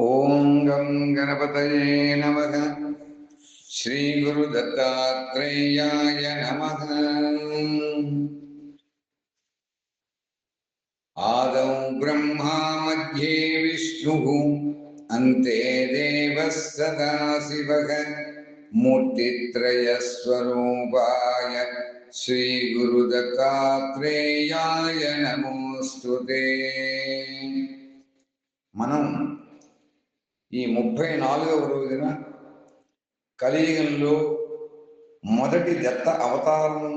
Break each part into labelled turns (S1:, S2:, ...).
S1: ॐ गं गणपतये नमः। श्रीगुरुदत्तात्रेयाय नमः। ब्रह्मा मध्ये विष्णु, अन्ते देवः सदाशिवः मूर्तित्रयस्वरूपाय श्रीगुरुदत्तात्रेयाय नमोऽस्तु ते। మనం ఈ ముప్పై నాలుగవ రోజున కలియుగంలో మొదటి దత్త అవతారం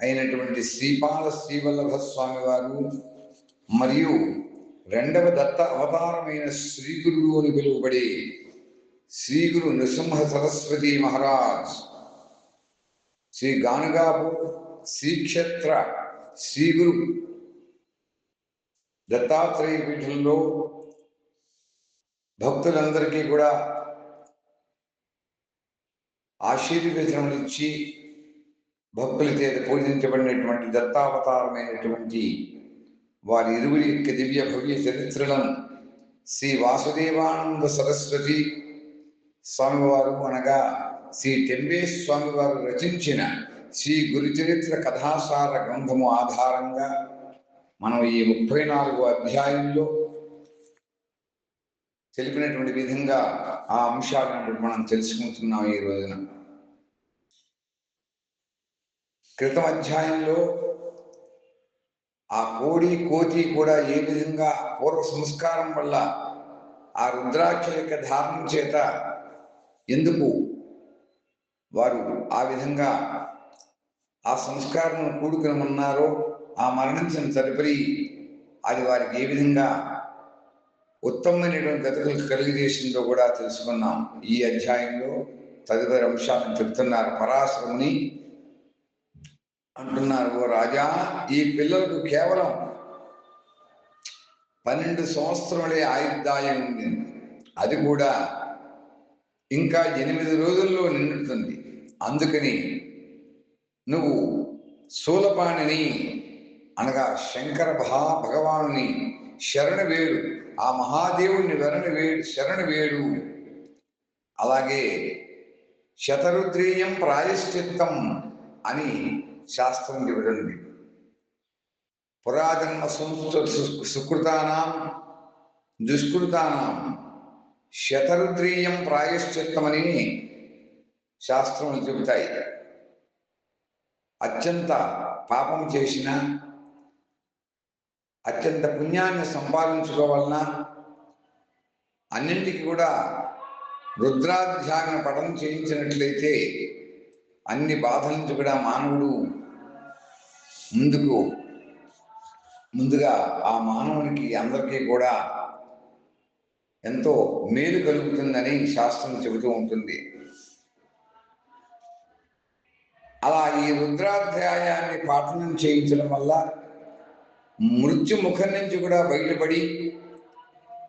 S1: అయినటువంటి శ్రీపాల శ్రీవల్లభ స్వామి వారు మరియు రెండవ దత్త అవతారమైన శ్రీగురువు అని పిలువబడే శ్రీగురు నృసింహ సరస్వతి మహారాజ్ శ్రీ గానుగాపూర్ శ్రీక్షేత్ర శ్రీగురు దత్తాత్రేయ పీఠంలో భక్తులందరికీ కూడా ఆశీర్వచనములు ఇచ్చి భక్తుల చేత పూజించబడినటువంటి దత్తావతారమైనటువంటి వారి ఇరువురి యొక్క దివ్య భవ్య చరిత్రలను శ్రీ వాసుదేవానంద సరస్వతి స్వామివారు అనగా శ్రీ టెంబే స్వామివారు రచించిన శ్రీ గురుచరిత్ర కథాసార గ్రంథము ఆధారంగా మనం ఈ ముప్పై నాలుగు అధ్యాయంలో తెలిపినటువంటి విధంగా ఆ అంశాలను మనం తెలుసుకుంటున్నాం ఈ రోజున. క్రితం అధ్యాయంలో ఆ కోడి కోతి కూడా ఏ విధంగా పూర్వ సంస్కారం వల్ల ఆ రుద్రాక్ష యొక్క ధారణం చేత ఎందుకు వారు ఆ విధంగా ఆ సంస్కారం కూడుకుని ఉన్నారో ఆ మరణించిన తదుపరి అది వారికి ఏ విధంగా ఉత్తమమైనటువంటి గతులు కలిగజేసిందో కూడా తెలుసుకున్నాం. ఈ అధ్యాయంలో తదుపరి అంశాలను చెప్తున్నారు. పరాశ్రముని అంటున్నారు ఓ రాజా ఈ పిల్లలకు కేవలం పన్నెండు సంవత్సరములే ఆయుర్దాయం ఉంది. అది కూడా ఇంకా ఎనిమిది రోజుల్లో నిండుతుంది. అందుకని నువ్వు శూలపాణిని అనగా శంకర భా భగవానుని శరణ వేడు ఆ మహాదేవుణ్ణి వెరణ వేడు శరణి వేడు. అలాగే శతరుద్రీయం ప్రాయశ్చిత్తం అని శాస్త్రం చెబుతుంది. పురాజన్మ సుకృతానాం దుష్కృతానాం శతరుద్రీయం ప్రాయశ్చిత్తమని శాస్త్రములు చెబుతాయి. అత్యంత పాపం చేసిన అత్యంత పుణ్యాన్ని సంపాదించుకోవాలన్నా అన్నింటికి కూడా రుద్రాధ్యాన పఠనం చేయించినట్లయితే అన్ని బాధల నుంచి కూడా మానవుడు ముందుకు ముందుగా ఆ మానవునికి అందరికీ కూడా ఎంతో మేలు కలుగుతుందని శాస్త్రం చెబుతూ ఉంటుంది. అలా ఈ రుద్రాధ్యాయాన్ని పాఠనం చేయించడం వల్ల మృత్యు ముఖం నుంచి కూడా బయటపడి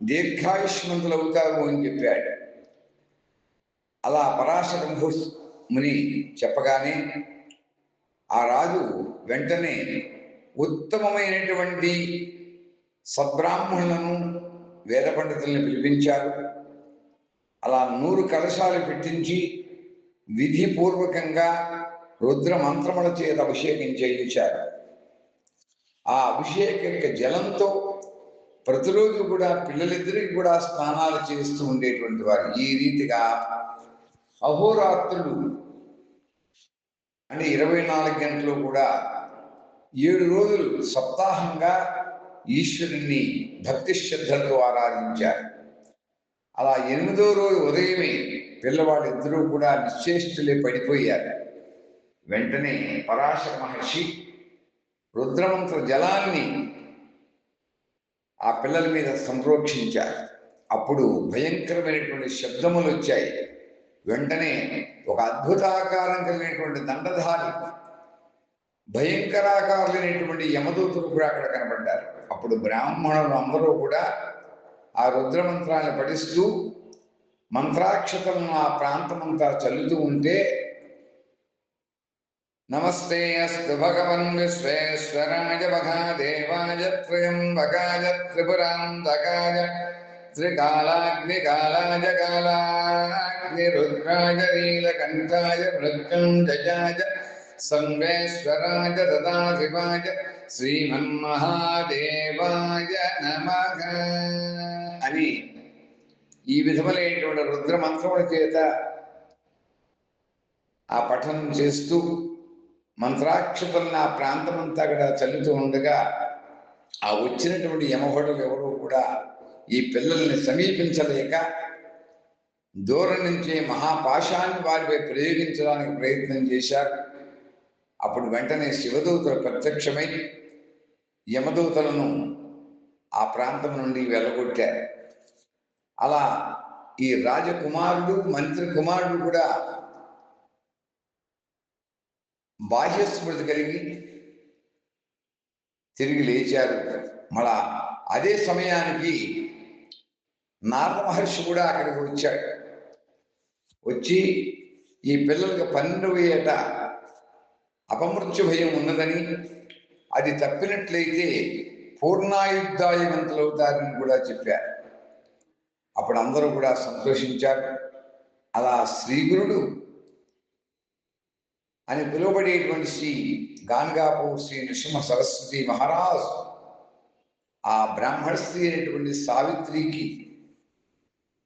S1: దీర్ఘాయుష్మంతులు అవుతారు అని చెప్పాడు. అలా పరాశర ముని చెప్పగానే ఆ రాజు వెంటనే ఉత్తమమైనటువంటి సద్బ్రాహ్మణులను వేద పండితులను పిలిపించారు. అలా నూరు కలశాలు పెట్టించి విధిపూర్వకంగా రుద్ర మంత్రముల చేత అభిషేకం చేయించారు. ఆ అభిషేక యొక్క జలంతో ప్రతిరోజు కూడా పిల్లలిద్దరికి కూడా స్నానాలు చేస్తూ ఉండేటువంటి వారు. ఈ రీతిగా అహోరాత్రులు అంటే ఇరవై నాలుగు గంటలు కూడా ఏడు రోజులు సప్తాహంగా ఈశ్వరుణ్ణి భక్తి శ్రద్ధలతో ఆరాధించారు. అలా ఎనిమిదో రోజు ఉదయమే పిల్లవాళ్ళిద్దరూ కూడా నిశ్చేష్టులే పడిపోయారు. వెంటనే పరాశర మహర్షి రుద్రమంత్ర జలాన్ని ఆ పిల్లల మీద సంప్రోక్షించారు. అప్పుడు భయంకరమైనటువంటి శబ్దములు వచ్చాయి. వెంటనే ఒక అద్భుతాకారం కలిగినటువంటి దండధారి భయంకరాకారులైనటువంటి యమదూతులు కూడా అక్కడ కనబడ్డారు. అప్పుడు బ్రాహ్మణులు అందరూ కూడా ఆ రుద్రమంత్రాన్ని పఠిస్తూ మంత్రాక్షతలను ఆ ప్రాంతమంతా చల్లుతూ ఉంటే నమస్తే అస్తు భగవన్ విశ్వేశ్వరాయ మఘాదేవాయ త్రయంబకాయ త్రిపురాంతకాయ త్రికాలాగ్నికాలాయ కాలాగ్నిరుద్రాయ నీలకంఠాయ మృత్యుంజయాయ సంవేశ్వరాయ సదాశివాయ శ్రీమన్మహాదేవాయ నమః. అని ఈ విధములైనటువంటి రుద్ర మంత్రముల చేత ఆ పఠనం చేస్తూ మంత్రాక్షతలను ఆ ప్రాంతమంతా కూడా చల్లుతూ ఉండగా ఆ వచ్చినటువంటి యమభటులు ఎవరూ కూడా ఈ పిల్లల్ని సమీపించలేక దూరం నుంచి మహాపాశాన్ని వారిపై ప్రయోగించడానికి ప్రయత్నం చేశారు. అప్పుడు వెంటనే శివదూతలు ప్రత్యక్షమై యమదూతలను ఆ ప్రాంతం నుండి వెళ్ళగొట్టారు. అలా ఈ రాజకుమారుడు మంత్రి కుమారుడు కూడా బాహ్య స్మృతి కలిగి తిరిగి లేచారు. మళ్ళా అదే సమయానికి నారద మహర్షి కూడా అక్కడికి వచ్చాడు. వచ్చి ఈ పిల్లలకు పన్నెండవ ఏట అపమృత్యు భయం ఉన్నదని అది తప్పినట్లయితే పూర్ణాయుద్ధాయవంతులవుతారని కూడా చెప్పారు. అప్పుడు అందరూ కూడా సంతోషించారు. అలా శ్రీగురుడు అని పిలువబడేటువంటి శ్రీ గాన్గాపూర్ శ్రీ నృసింహ సరస్వతి మహారాజ్ ఆ బ్రాహ్మణ స్త్రీ అయినటువంటి సావిత్రికి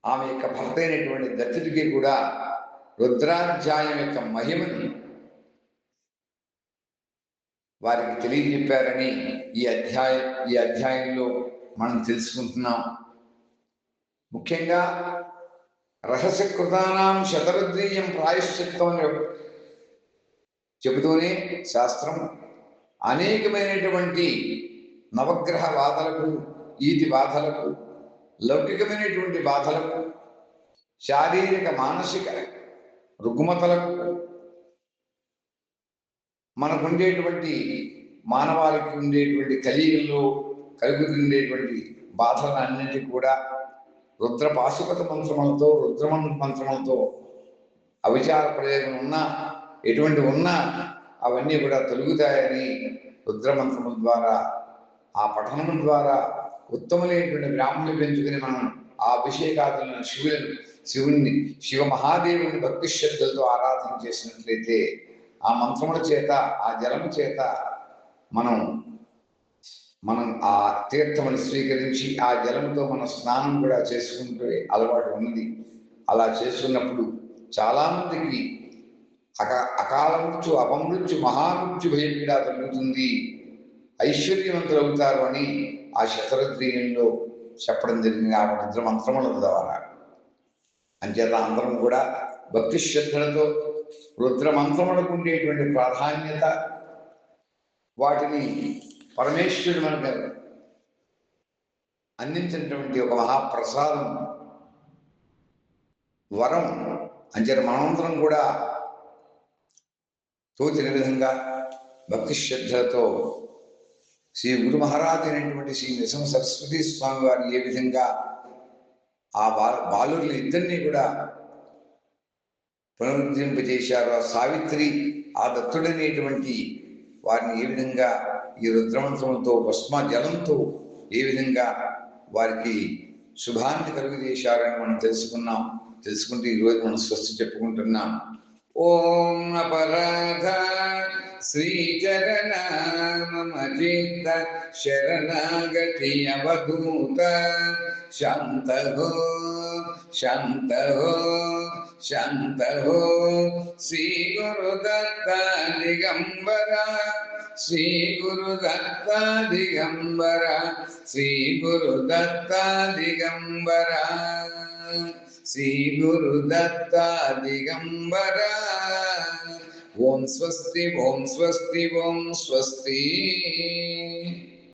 S1: ఆమె యొక్క భర్త అయినటువంటి దత్తుడికి కూడా రుద్రాధ్యాయం యొక్క మహిమని వారికి తెలియజెప్పారని ఈ అధ్యాయం ఈ అధ్యాయంలో మనం తెలుసుకుంటున్నాం. ముఖ్యంగా రహస్యకృతానాం శతరుద్రీయం ప్రాయశ్చిత్తం చెబుతూనే శాస్త్రం అనేకమైనటువంటి నవగ్రహ బాధలకు ఈతి బాధలకు లౌకికమైనటువంటి బాధలకు శారీరక మానసిక రుగ్మతలకు మనకు ఉండేటువంటి మానవాళికి ఉండేటువంటి కలియుగంలో కలుగుతుండేటువంటి బాధలన్నింటినీ కూడా రుద్ర పాశుపత మంత్రములతో రుద్రమన్ మంత్రములతో అవిచార ప్రయోగం ఉన్నా ఎటువంటి ఉన్నా అవన్నీ కూడా తొలుగుతాయని రుద్రమంత్రము ద్వారా ఆ పఠనము ద్వారా ఉత్తములైనటువంటి బ్రాహ్మణులు పెంచుకుని మనం ఆ అభిషేకాదులను శివులను శివుణ్ణి శివ మహాదేవుని భక్తి శ్రద్ధలతో ఆరాధన చేసినట్లయితే ఆ మంత్రముల చేత ఆ జలము చేత మనం మనం ఆ తీర్థమని స్వీకరించి ఆ జలంతో మనం స్నానం కూడా చేసుకుంటే అలవాటు ఉన్నది. అలా చేసుకున్నప్పుడు చాలామందికి అక అకాల మృత్యు అపమృత్యు మహామృత్యు భయం కూడా తగ్గుతుంది ఐశ్వర్యవంతులు అవుతారు అని ఆ శతరుద్రీయంలో చెప్పడం జరిగింది. ఆ రుద్ర మంత్రముల ద్వారా. అంచేత అందరం కూడా భక్తి శ్రద్ధలతో రుద్ర మంత్రములకు ఉండేటువంటి ప్రాధాన్యత వాటిని పరమేశ్వరుడు మనకు అందించినటువంటి ఒక మహాప్రసాదం వరం. అంచేత మనమందరం కూడా తోచిన విధంగా భక్తి శ్రద్ధలతో శ్రీ గురు మహారాజ్ అయినటువంటి శ్రీ నృసింహ సరస్వతి స్వామి వారు ఏ విధంగా ఆ బా ఇద్దరినీ కూడా పునరుద్ధరింపజేశారు ఆ సావిత్రి ఆ దత్తుడనేటువంటి వారిని ఏ విధంగా ఈ రుద్రమంత్రంతో భస్మ జలంతో ఏ విధంగా వారికి శుభాన్ని కలుగజేశారని మనం తెలుసుకున్నాం. తెలుసుకుంటే ఈరోజు మనం స్వస్తి చెప్పుకుంటున్నాం. ఓం అపరాధ శ్రీచరణ మమ చిత్త శరణాగతి అవధూత శాంతహో శాంతహో శాంతహో శ్రీ గురుదత్త దిగంబర శ్రీ గురుదత్త దిగంబర ओम स्वस्ति ओम स्वस्ति ओम स्वस्ति